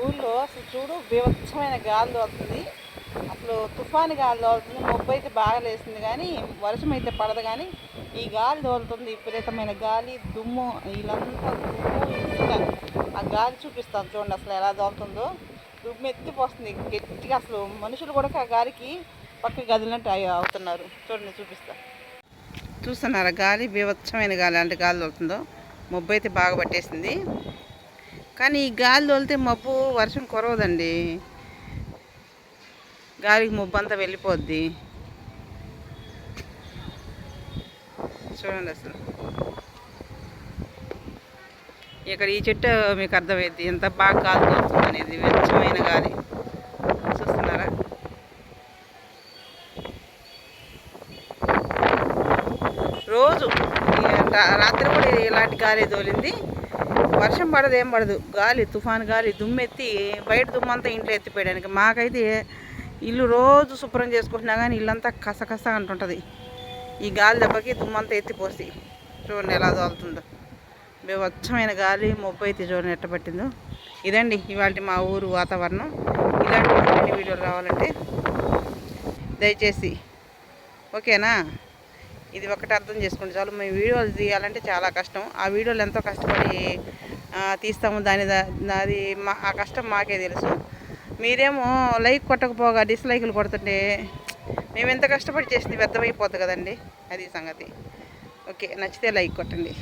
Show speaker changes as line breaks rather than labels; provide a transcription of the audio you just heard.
ఊళ్ళో అసలు చూడు బీభత్సమైన గాలి తోలుతుంది. అసలు తుఫాను గాలి తోలుతుంది. మొబ్బు అయితే బాగా లేస్తుంది కానీ వర్షం అయితే పడదు కానీ ఈ గాలి తోలుతుంది విపరీతమైన గాలి దుమ్ము వీళ్ళంతా దుమ్ము ఇసుక ఆ గాలి చూపిస్తాను చూడండి అసలు ఎలా తోలుతుందో. దుమ్ము ఎత్తిపోస్తుంది. గట్టిగా అసలు మనుషులు కూడా ఆ గాలికి పక్క గదిలినట్టు అవుతున్నారు. చూడండి చూపిస్తా. చూస్తున్నారా గాలి? బీభత్సమైన గాలి. అంటే గాలి తోలుతుందో. మొబ్బు అయితే బాగా పట్టేసింది. కానీ ఈ గాలి తోలితే మబ్బు వర్షం కురవదండి. గాలికి మబ్బు అంతా వెళ్ళిపోద్ది. చూడండి అసలు. ఇక్కడ ఈ చెట్టు మీకు అర్థమైంది ఎంత బాగా గాలి తోలుతుంది అనేది. వెచ్చమైన గాలి. చూస్తున్నారా? రోజు రాత్రి కూడా ఇలాంటి గాలి తోలింది. వర్షం పడదు ఏం పడదు. గాలి తుఫాన్ గాలి దుమ్మెత్తి బయట దుమ్మంతా ఇంట్లో ఎత్తిపోయడానికి. మాకైతే ఇల్లు రోజు శుభ్రం చేసుకుంటున్నా కానీ ఇల్లంతా కసకస అంటుంటుంది. ఈ గాలి దెబ్బకి దుమ్మంతా ఎత్తిపోసి చూడండి ఎలా తోలుతుందో. బీభత్సమైన గాలి మొబ్బు అయితే చూడండి ఎట్టబట్టిందో ఇదండి ఇవాళ మా ఊరు వాతావరణం. ఇలాంటి వీడియోలు రావాలంటే దయచేసి. ఓకేనా? ఇది ఒకటి అర్థం చేసుకోండి చాలు. మేము వీడియోలు తీయాలంటే చాలా కష్టం. ఆ వీడియోలు ఎంతో కష్టపడి తీస్తాము. దాని అది మా ఆ కష్టం మాకే తెలుసు. మీరేమో లైక్ కొట్టకపోగా డిస్లైక్లు కొడుతుంటే మేము ఎంత కష్టపడి చేసింది వ్యర్థమైపోతుంది కదండి? అది సంగతి. ఓకే నచ్చితే లైక్ కొట్టండి.